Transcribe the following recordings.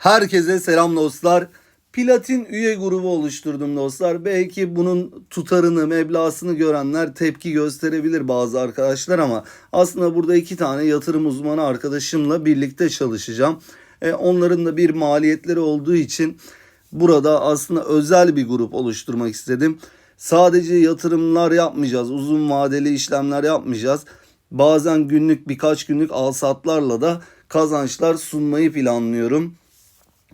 Herkese selam dostlar. Platin üye grubu oluşturdum dostlar. Belki bunun tutarını, meblağını görenler tepki gösterebilir bazı arkadaşlar ama aslında burada iki tane yatırım uzmanı arkadaşımla birlikte çalışacağım. E, onların da bir maliyetleri olduğu için burada aslında özel bir grup oluşturmak istedim. Sadece yatırımlar yapmayacağız, uzun vadeli işlemler yapmayacağız. Bazen günlük birkaç günlük alsatlarla da kazançlar sunmayı planlıyorum.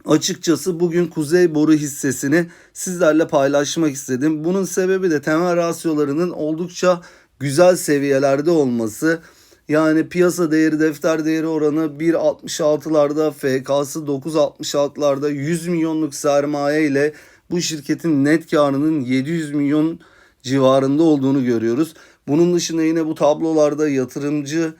Açıkçası bugün Kuzey Boru hissesini sizlerle paylaşmak istedim. Bunun sebebi de temel rasyolarının oldukça güzel seviyelerde olması. Yani piyasa değeri defter değeri oranı 1.66'larda FK'sı 9.66'larda 100 milyonluk sermaye ile bu şirketin net karının 700 milyon civarında olduğunu görüyoruz. Bunun dışında yine bu tablolarda yatırımcı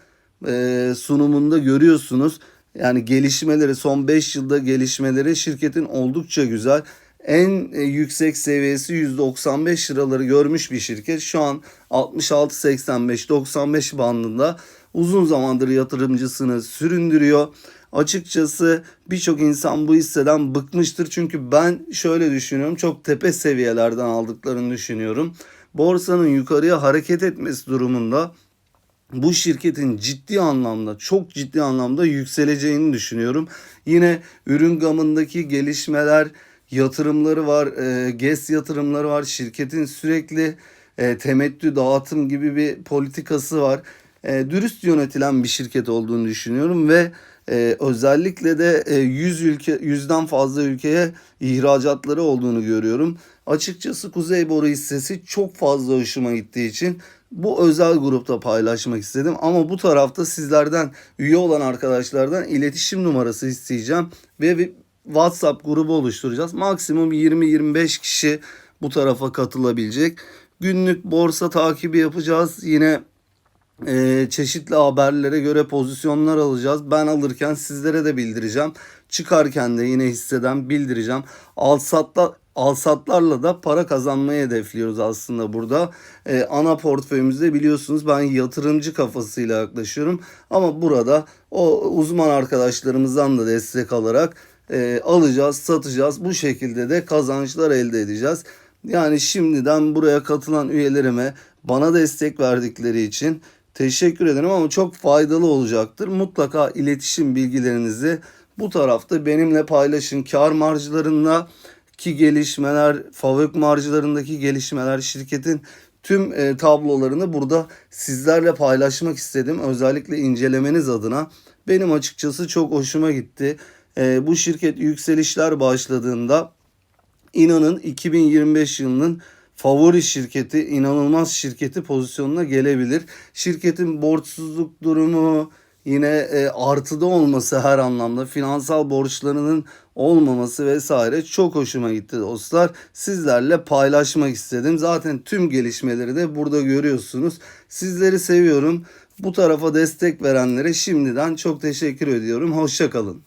sunumunda görüyorsunuz. Yani gelişmeleri son 5 yılda gelişmeleri şirketin oldukça güzel. En e, yüksek seviyesi 195 liraları görmüş bir şirket. Şu an 66-85-95 bandında uzun zamandır yatırımcısını süründürüyor. Açıkçası birçok insan bu hisseden bıkmıştır. Çünkü ben şöyle düşünüyorum. Çok tepe seviyelerden aldıklarını düşünüyorum. Borsanın yukarıya hareket etmesi durumunda bu şirketin ciddi anlamda çok ciddi anlamda yükseleceğini düşünüyorum. Yine ürün gamındaki gelişmeler, yatırımları var, e, GES yatırımları var. Şirketin sürekli e, temettü dağıtım gibi bir politikası var. E, dürüst yönetilen bir şirket olduğunu düşünüyorum ve e, özellikle de e, 100 ülke 100'den fazla ülkeye ihracatları olduğunu görüyorum. Açıkçası Kuzey Boru hissesi çok fazla hoşuma gittiği için bu özel grupta paylaşmak istedim. Ama bu tarafta sizlerden üye olan arkadaşlardan iletişim numarası isteyeceğim ve bir WhatsApp grubu oluşturacağız. Maksimum 20-25 kişi bu tarafa katılabilecek. Günlük borsa takibi yapacağız. Yine e, çeşitli haberlere göre pozisyonlar alacağız. Ben alırken sizlere de bildireceğim. Çıkarken de yine hisseden bildireceğim. Alsatlar alsatlarla da para kazanmayı hedefliyoruz aslında burada. Ee, ana portföyümüzde biliyorsunuz ben yatırımcı kafasıyla yaklaşıyorum. Ama burada o uzman arkadaşlarımızdan da destek alarak e, alacağız, satacağız. Bu şekilde de kazançlar elde edeceğiz. Yani şimdiden buraya katılan üyelerime bana destek verdikleri için teşekkür ederim ama çok faydalı olacaktır. Mutlaka iletişim bilgilerinizi bu tarafta benimle paylaşın. Kar marjlarında ki gelişmeler, fabrik marjlarındaki gelişmeler, şirketin tüm e, tablolarını burada sizlerle paylaşmak istedim. Özellikle incelemeniz adına. Benim açıkçası çok hoşuma gitti. E, bu şirket yükselişler başladığında inanın 2025 yılının favori şirketi, inanılmaz şirketi pozisyonuna gelebilir. Şirketin borçsuzluk durumu, yine e, artıda olması her anlamda finansal borçlarının olmaması vesaire çok hoşuma gitti dostlar. Sizlerle paylaşmak istedim. Zaten tüm gelişmeleri de burada görüyorsunuz. Sizleri seviyorum. Bu tarafa destek verenlere şimdiden çok teşekkür ediyorum. Hoşçakalın.